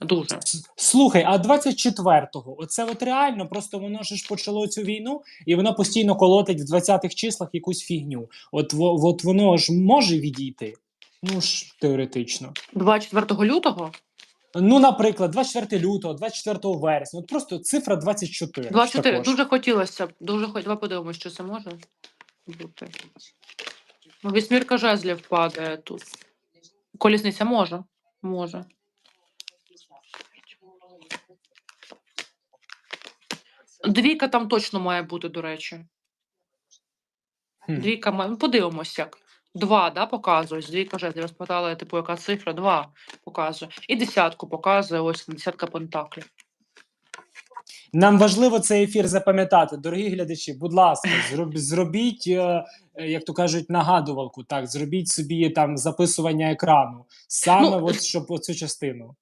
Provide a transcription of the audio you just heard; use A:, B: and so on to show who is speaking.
A: Дуже.
B: Слухай, а 24-го, оце от реально, просто воно ж почало цю війну, і воно постійно колотить в 20-х числах якусь фігню. От, от воно ж може відійти. Ну ж теоретично.
A: 24 лютого?
B: Ну, наприклад, 24 лютого, 24 вересня. От просто цифра 24.
A: 24.
B: також.
A: Дуже хотілося б. Дуже хот... Давай подивимось, що це може бути. Ну, вісьмірка жезлів падає тут. Колісниця може. Може. Двійка там точно має бути, до речі. Двійка має. Ну, подивимось як. Два, да, показує. Двійка жезлів. Я спитала, типу, яка цифра? Два показує. І десятку показує. Ось десятка пентаклів.
B: Нам важливо цей ефір запам'ятати. Дорогі глядачі, будь ласка, зроб, зробіть, е, е, як то кажуть, нагадувалку. Так, зробіть собі там записування екрану. Саме
A: Ну,
B: от, щоб оцю частину.